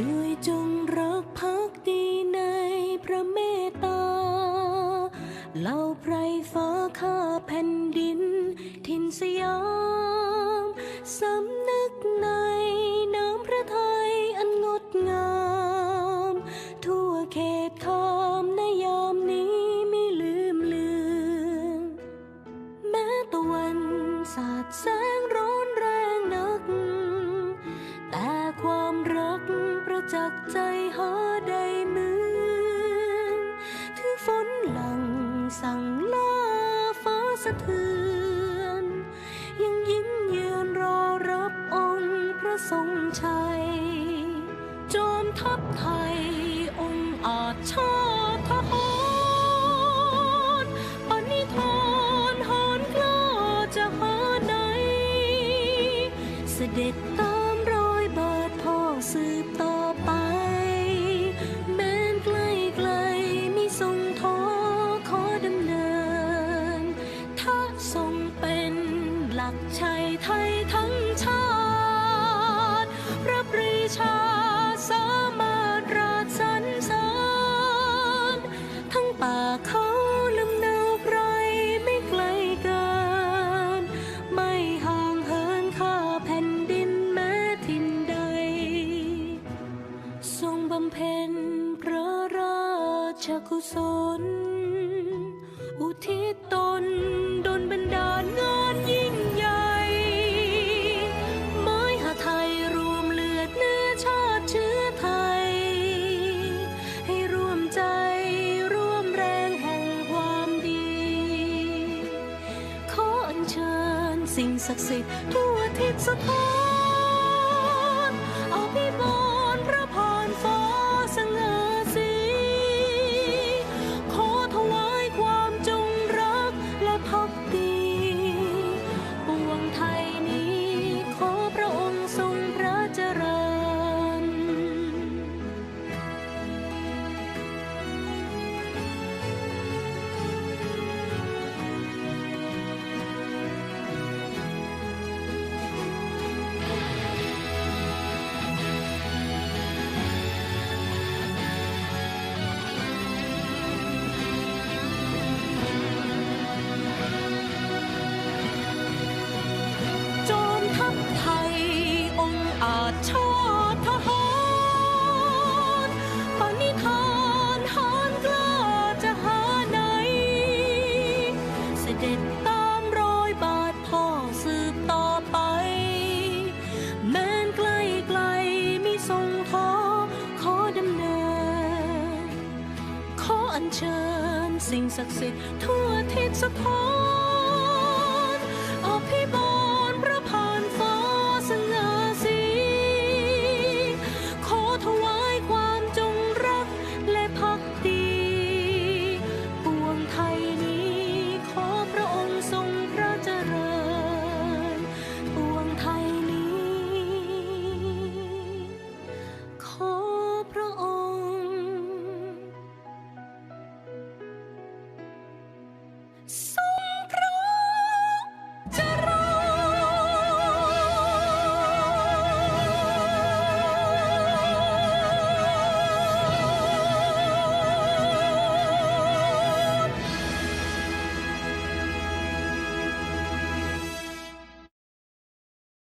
ด้วยจงรักพักดีในพระเมตตาเหล่าไพรฟ้าข้าแผ่นดินทินสยามสำนึกในน้ำพระทัยอันงดงาม ทั่วเขตคามในยามนี้ไม่ลืมเลือนแม้ตะวันสาดแสงร จักใจหาได้เหมือนถึงฝนหลังสั่งลาฟ้าสะเทือน ยังยิ้มเยือนรอรับองค์พระทรงชัย จอมทัพไทยองค์อาจชาติทหารปณิธานหานกล้าจะหาไหนเสด็จ ไทยทั้งชาติพระปรีชาสามารถราชสรรสริญทั้งป่าเขาลำเนาไพรไม่ไกลกันไม่ห่างเหินข้าแผ่นดินแม้ทินใด ทรงบำเพ็ญพระราชกุศล อุทิศตน สิ่งศักดิ์สิทธิ์ทั่วทิศสถาน อาจชาติทหารปณิธานหานกล้าจะหาไหน เสด็จตามรอยบาทพ่อสืบต่อไป แม้นไกลไกลมิทรงท้อขอดำเนิน ขออัญเชิญสิ่งศักดิ์สิทธิ์ทั่วทิศสถานอภิบาล